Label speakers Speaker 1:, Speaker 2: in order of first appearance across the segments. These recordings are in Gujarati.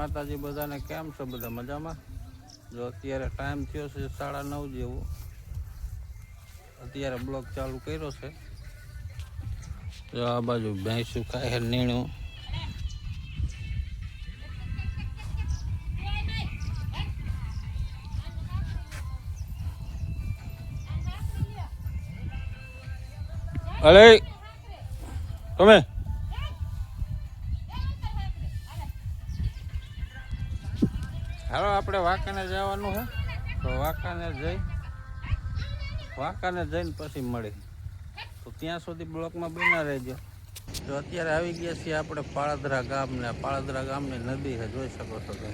Speaker 1: માતાજી બધાને કેમ છો? બધા મજામાં? જો અત્યારે ટાઈમ થયો છે સાડા નવ જેવું. અત્યારે બ્લોક ચાલુ કર્યો છે. જો આ બાજુ ભેંસું ખાય છે, નીણું. અરે, તમે? હાલો, આપણે વાંકાને જવાનું છે. તો વાંકાને જઈ વાંકાને જઈને પછી મળી તો ત્યાં સુધી બ્લોકમાં બના રહેજો. તો અત્યારે આવી ગયા છીએ આપણે પાળદરા ગામને. પાળદરા ગામની નદી છે, જોઈ શકો છો તમે.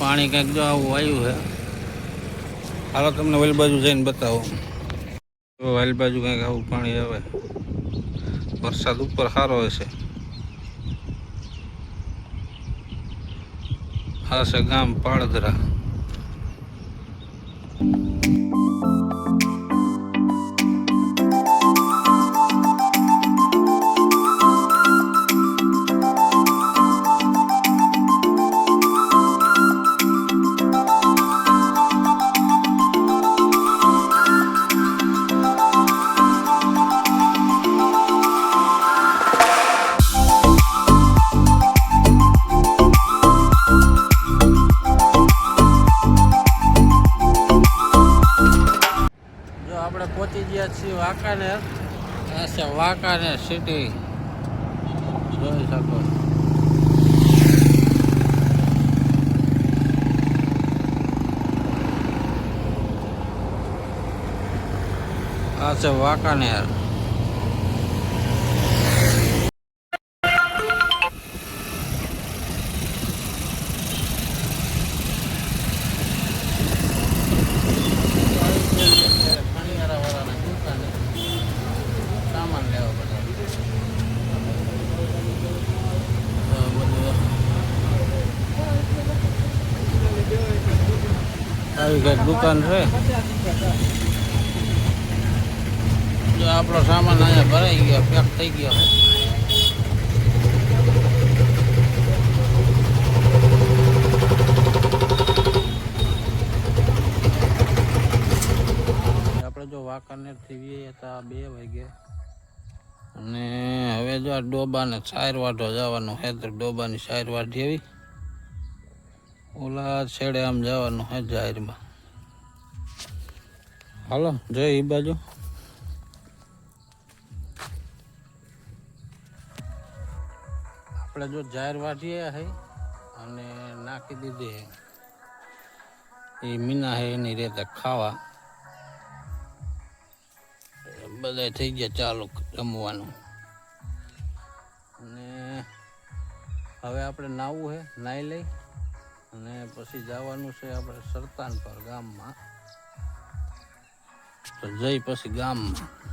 Speaker 1: પાણી કંઈક જો આવું આવ્યું છે. હાલો, તમને ઓલી બાજુ જઈને બતાવો. ઓલી બાજુ કંઈક આવું પાણી આવે. વરસાદ ઉપર સારો હશે. છે ગામ પાળદરા. આપણે પહોંચી ગયા છીએ વાંકાનેર. આ છે વાંકાનેર સિટી જોઈ શકો આ છે વાંકાનેર ખણીયારાવાળાના દુકાને સામાન લેવા બધા આ બધું આવી કંઈક દુકાન છે. આપણો સામાન અહીંયા ભરાઈ ગયો પેક થઈ ગયો. આપણે જો વાંકાનેરથી વીએ હતા બે વાગે. અને હવે જો આ ડોબાને સાયર વાઢો જવાનું છે, તો ડોબાની સાયર વાઢી આવી ઓલા છેડે આમ જવાનું છે જાહેરમાં. હાલો, જય એ બાજુ. આપણે જો જાહેર વાઢીએ હે અને નાખી દીધી હે. એ મીના હે, એની રીતે ખાવા. બધા થઈ ગયા ચાલુ જમવાનું. અને હવે આપણે નાવું છે નાહી લઈ. અને પછી જવાનું છે આપણે સરતાન પર ગામમાં. તો જઈ પછી ગામમાં.